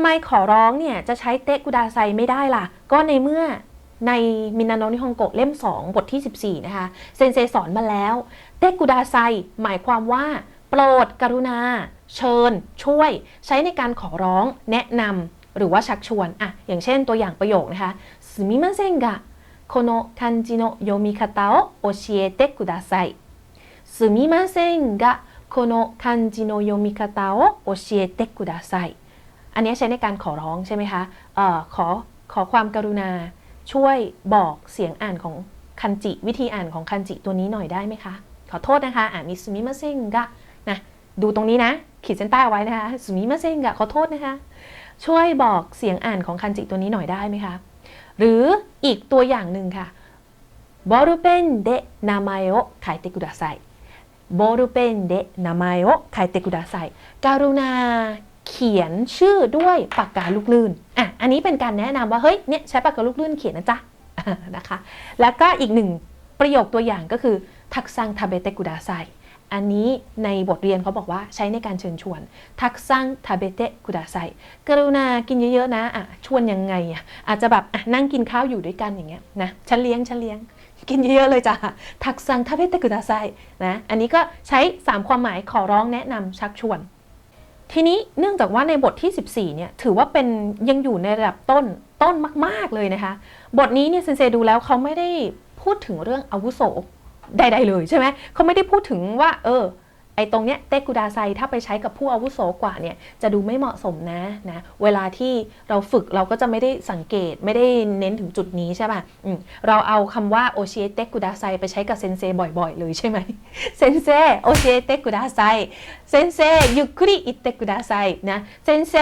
ทำไมขอร้องเนี่ยจะใช้เตะกุดาไซไม่ได้ล่ะ ก็ในเมื่อในมินาโนนิฮงโกะเล่ม 2 บทที่ 14 นะคะ เซนเซสอนมาแล้ว เตะกุดาไซหมายความว่า โปรดกรุณา เชิญ ช่วย ใช้ในการขอร้อง แนะนำหรือว่าชักชวนอะอย่างเช่นตัวอย่างประโยคนะคะสมิมาเซงกะโคโนคันจิโนโยมิคาตาโอโอชิเอเตะกุดาไซสมิมาเซงกะโคโนคันจิโนโยมิคาตาโอชิเอเตะกุดาไซันนี้ใช้ในการขอร้องใช่ไหมคะออขอขอความกรุณาช่วยบอกเสียงอ่านของคันจิ วิธีอ่านของคันจิตัวนี้หน่อยได้ไหมคะ ขอโทษนะคะ อ่านมีสุมิมาเซงกะนะดูตรงนี้นะ ขีดเส้นใต้เอาไว้นะคะสุมิมาเซงกะขอโทษนะคะ ช่วยบอกเสียงอ่านของคันจิตัวนี้หน่อยได้ไหมคะ หรืออีกตัวอย่างหนึ่งค่ะบอลเปนเดนามาโอคเตกุดาไซบอลเปนเดนามาโอคเตกุดาไซการุณา เขียนชื่อด้วยปากกาลูกลื่นอะอันนี้เป็นการแนะนำว่าเฮ้ยเนี่ยใช้ปากกาลูกลื่นเขียนนะจ๊ะนะคะ แล้วก็อีกหนึ่งประโยคตัวอย่างก็คือทักซังทาเบเตกุดาไซอันนี้ในบทเรียนเขาบอกว่าใช้ในการเชิญชวน ทักซังทาเบเตกุดาไซกรุณากินเยอะๆนะอะชวนยังไงอะอาจจะแบบอะนั่งกินข้าวอยู่ด้วยกันอย่างเงี้ยนะฉันเลี้ยงฉันเลี้ยงกินเยอะๆเลยจ้ะทักซังทาเบเตกุดาไซนะอันนี้ก็ใช้ 3 ความหมายขอร้องแนะนำชักชวน ทีนี้เนื่องจากว่าในบทที่ 14 เนี่ยถือว่าเป็นยังอยู่ในระดับต้นต้นมาก ๆ เลยนะคะ บทนี้เนี่ยเซนเซดูแล้วเขาไม่ได้พูดถึงเรื่องอาวุโสใด ๆ เลยใช่ไหมเขาไม่ได้พูดถึงว่า เออ ไอ้ตรงเนี้ยเตกูดาไซถ้าไปใช้กับผู้อาวุโสกว่าเนี่ยจะดูไม่เหมาะสมนะนะเวลาที่เราฝึกเราก็จะไม่ได้สังเกตไม่ได้เน้นถึงจุดนี้ใช่ป่ะเราเอาคำว่าโอเชเตกูดาไซไปใช้กับเซนเซบ่อยๆ เลยใช่ไหมเซนเซโอเชเตกูดาไซเซนเซยุคุริอิเตกูดาไซนะเซนเซ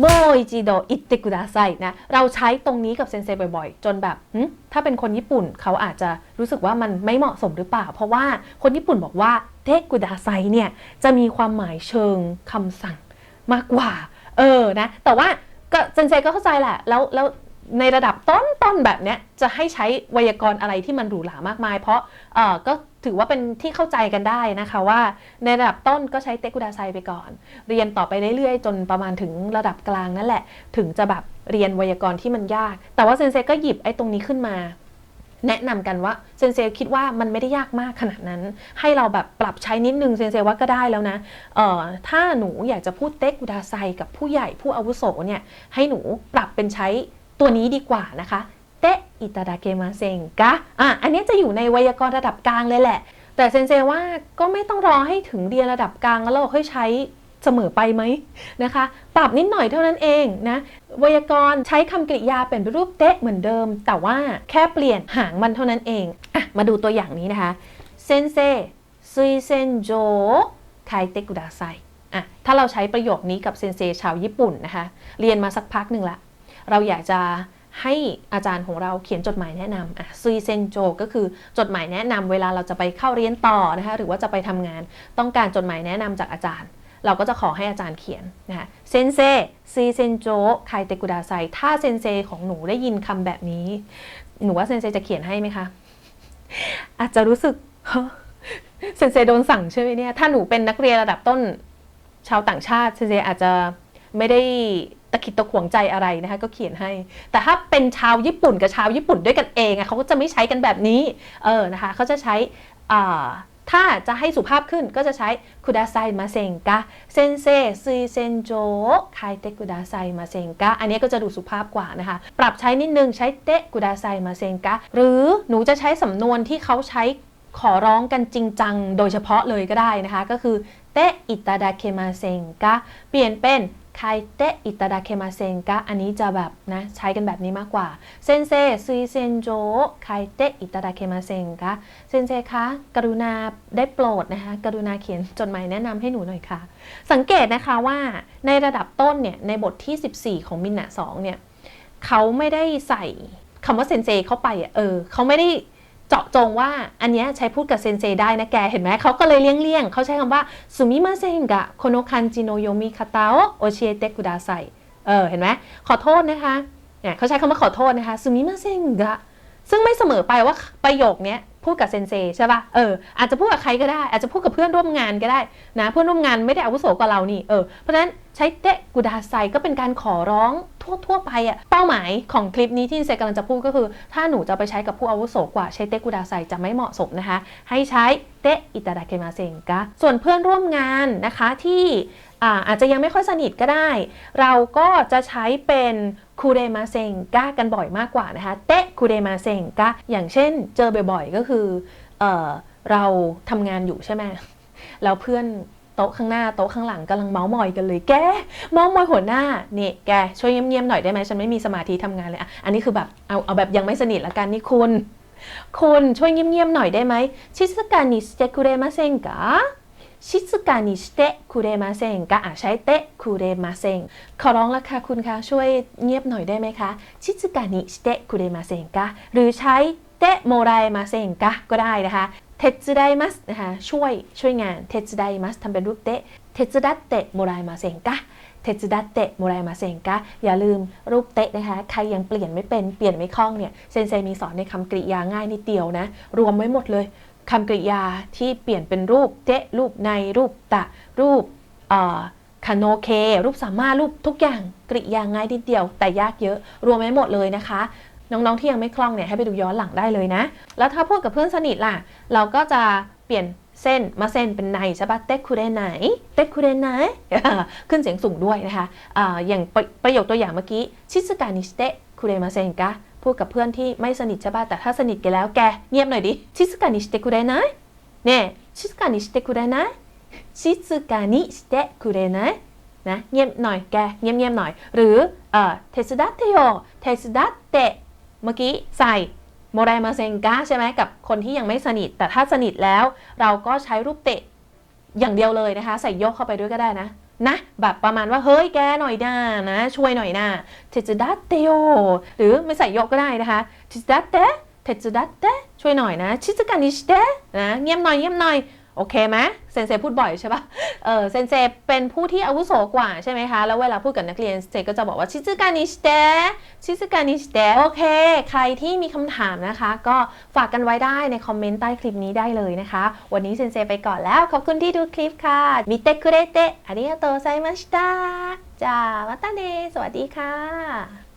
โมอิจิโดอิเตกุดาไซนะเราใช้ตรงนี้กับเซนเซบ่อยๆ จนแบบถ้าเป็นคนญี่ปุ่นเขาอาจจะรู้สึกว่ามันไม่เหมาะสมหรือเปล่า เพราะว่าคนญี่ปุ่นบอกว่าเตกุดาไซเนี่ยจะมีความหมายเชิงคำสั่งมากกว่า เออนะ แต่ว่าก็เซนเซก็เข้าใจแหละ แล้วแล้วในระดับต้นๆแบบเนี้ยจะให้ใช้ไวยากรณ์อะไรที่มันหรูหรามากมาย เพราะเออก็ถือว่าเป็นที่เข้าใจกันได้นะคะว่าในระดับต้นก็ใช้เตกุดาไซไปก่อน เรียนต่อไปเรื่อยๆ จนประมาณถึงระดับกลางนั่นแหละ ถึงจะแบบเรียนไวยากรณ์ที่มันยาก แต่ว่าเซนเซก็หยิบไอ้ตรงนี้ขึ้นมา แนะนำกันว่าเซนเซคิดว่ามันไม่ได้ยากมากขนาดนั้น ให้เราแบบปรับใช้นิดนึงเซนเซว่าก็ได้แล้วนะเอ่อถ้าหนูอยากจะพูดเตกุดาไซกับผู้ใหญ่ผู้อาวุโสเนี่ยให้หนูปรับเป็นใช้ตัวนี้ดีกว่านะคะ เตะอิตาดาเกมาเซงกะอะอันนี้จะอยู่ในไวยากรณ์ระดับกลางเลยแหละ แต่เซนเซว่าก็ไม่ต้องรอให้ถึงเรียนระดับกลางแล้วเราค่อยใช้เสมอไปไหมนะคะ ปรับนิดหน่อยเท่านั้นเองนะไวยากรณ์ใช้คำกริยาเป็นรูปเตะเหมือนเดิม แต่ว่าแค่เปลี่ยนหางมันเท่านั้นเองอะมาดูตัวอย่างนี้นะคะเซนเซซุยเซนโจไคเตกุดาไซอะถ้าเราใช้ประโยคนี้กับเซนเซชาวญี่ปุ่นนะคะ เรียนมาสักพักหนึ่งละ เราอยากจะ ให้อาจารย์ของเราเขียนจดหมายแนะนำอะซุยเซนโจก็คือจดหมายแนะนำเวลาเราจะไปเข้าเรียนต่อนะคะหรือว่าจะไปทำงานต้องการจดหมายแนะนำจากอาจารย์ เราก็จะขอให้อาจารย์เขียนนะคะเซนเซซีเซนโจไคเตกุดาไซถ้าเซนเซของหนูได้ยินคำแบบนี้ หนูว่าเซนเซจะเขียนให้ไหมคะ อาจจะรู้สึกเซนเซโดนสั่งใช่ไหมเนี่ยถ้าหนูเป็นนักเรียนระดับต้นชาวต่างชาติเซนเซอาจจะไม่ได้ ตะขิดตะขวงใจอะไรนะคะก็เขียนให้ แต่ถ้าเป็นชาวญี่ปุ่นกับชาวญี่ปุ่นด้วยกันเองอะเขาก็จะไม่ใช้กันแบบนี้เออนะคะเขาจะใช้อ่าถ้าจะให้สุภาพขึ้นก็จะใช้คุดาไซมาเซงกะเซนเซซุยเซนโจไคเตกุดาไซมาเซงกะอันนี้ก็จะดูสุภาพกว่านะคะ ปรับใช้นิดนึงใช้เตะกุดาไซมาเซงกะหรือหนูจะใช้สำนวนที่เขาใช้ขอร้องกันจริงจังโดยเฉพาะเลยก็ได้นะคะ ก็คือเตะอิตาดาเคมาเซงกะเปลี่ยนเป็น ไคเตอิตาดาเคมาเซงกะอันนี้จะแบบนะใช้กันแบบนี้มากกว่า เซนเซซุยเซนโจไคเตอิตาดาเคมาเซงกะเซนเซคะกรุณาได้โปรดนะคะกรุณาเขียนจดหมายแนะนำให้หนูหน่อยค่ะ สังเกตนะคะว่าในระดับต้นเนี่ยในบทที่ 14 ของมินนะสองเนี่ยเขาไม่ได้ใส่คำว่าเซนเซเข้าไปเออเขาไม่ได้ เจาะจงว่าอันเนี้ยใช้พูดกับเซนเซได้นะแกเห็นไหมเขาก็เลยเลี่ยงๆเขาใช้คำว่าสุมิมาเซงกะโคโนคันจิโนโยมิคาตาโอโอเชเตกุดาไซเออเห็นไหมขอโทษนะคะเนี่ยเขาใช้คำว่าขอโทษนะคะสุมิมาเซงกะซึ่งไม่เสมอไปว่าประโยคนี้พูดกับเซนเซใช่ป่ะ เออ อาจจะพูดกับใครก็ได้ อาจจะพูดกับเพื่อนร่วมงานก็ได้นะ เพื่อนร่วมงานไม่ได้อาวุโสกว่าเรานี่ เออ เพราะฉะนั้นใช้เตะกุดาไซก็เป็นการขอร้อง ทั่วทั่วๆไปอะเป้าหมายของคลิปนี้ที่เซกำลังจะพูดก็คือ ถ้าหนูจะไปใช้กับผู้อาวุโสกว่าใช้เตกุดาไซจะไม่เหมาะสมนะคะ ให้ใช้เตะอิตาดาเคมาเซงกะส่วนเพื่อนร่วมงานนะคะที่อาอาจจะยังไม่ค่อยสนิทก็ได้ เราก็จะใช้เป็นคูเรมาเซงกะกันบ่อยมากกว่านะคะ เตะคูเรมาเซงกะอย่างเช่นเจอบ่อยๆก็คือเออเราทำงานอยู่ใช่ไหมแล้วเพื่อน โต๊ะข้างหน้าโต๊ะข้างหลังกำลังเมาส์มอยกันเลย แกเมาส์มอยหัวหน้านี่แกช่วยเงียบๆหน่อยได้ไหมฉันไม่มีสมาธิทำงานเลยอะอันนี้คือแบบเอาเอาแบบยังไม่สนิทละกันนี่คุณคุณช่วยเงียบๆหน่อยได้ไหมชิสกานิสเตคุเรมาเซงกะชิสกานิสเตคุเรมาเซงกะอะใช้เตคุเรมาเซงขอร้องละค่ะคุณคะช่วยเงียบหน่อยได้ไหมคะชิสกานิสเตคุเรมาเซงกะหรือใช้เตโมไรมาเซงกะก็ได้นะคะ เทจูไนะคะช่วยช่วยงานเทจูไดมัสทำเป็นรูปเตะเทจูดัตเตะโมรายมาเซงกะเทจูดัตเตะมรายมาเซงกะอย่าลืมรูปเตะนะคะใครยังเปลี่ยนไม่เป็นเปลี่ยนไม่คล่องเนี่ยเซนเซมีสอนในคำกริยาง่ายนิดเดียวนะรวมไว้หมดเลยคำกริยาที่เปลี่ยนเป็นรูปเตะรูปในรูปตะรูปคาโนเค รูปสามารถรูปทุกอย่างกริยาง่ายนิดเดียว แต่ยากเยอะรวมไว้หมดเลยนะคะ น้องๆที่ยังไม่คล่องเนี่ยให้ไปดูย้อนหลังได้เลยนะ แล้วถ้าพูดกับเพื่อนสนิทล่ะ เราก็จะเปลี่ยนเส้นมาเส้นเป็นในใช่ปะเต็กคูเรนไหนเต็กคูเรนไหนขึ้นเสียงสูงด้วยนะคะอย่างประประโยคตัวอย่างเมื่อกี้ชิสกานิสเตะคูเรมาเซนกะพูดกับเพื่อนที่ไม่สนิทใช่ปะแต่ถ้าสนิทกันแล้วแกเงียบหน่อยดิชิสกานิสเตะคูเรนไหนเนี่ยชิสกานิสเตะคูเรนไหนชิสกานิสเตะคูเรนไหนนะเงียบหน่อยแกเงียบๆหน่อย หรือเอ่อเทสดัตเตโยเทสดัตเต เมื่อกี้ใส่โมไรมาเซงกาใช่ไหมกับคนที่ยังไม่สนิท แต่ถ้าสนิทแล้วเราก็ใช้รูปเตะอย่างเดียวเลยนะคะ ใส่ยกเข้าไปด้วยก็ได้นะนะแบบประมาณว่าเฮ้ยแกหน่อยนะนะช่วยหน่อยนะเทจดัตเตโยหรือไม่ใส่ยกก็ได้นะคะเทจดัตเตเทจดัตเตช่วยหน่อยนะชิซกานิชเตนะเงียบหน่อยเงียบหน่อย โอเคไหมเซนเซพูดบ่อยใช่ปะเออเซนเซเป็นผู้ที่อาวุโสกว่าใช่ไหมคะ แล้วเวลาพูดกับนักเรียนเซก็จะบอกว่าชิซึการนิสเตชิซึการนิสเตโอเค ใครที่มีคำถามนะคะ ก็ฝากกันไว้ได้ในคอมเมนต์ใต้คลิปนี้ได้เลยนะคะ วันนี้เซนเซไปก่อนแล้ว ขอบคุณที่ดูคลิปค่ะมิเตคุเรเตะอาริยาโตไซมาชิตะจ้าวัตาเนสวัสดีค่ะ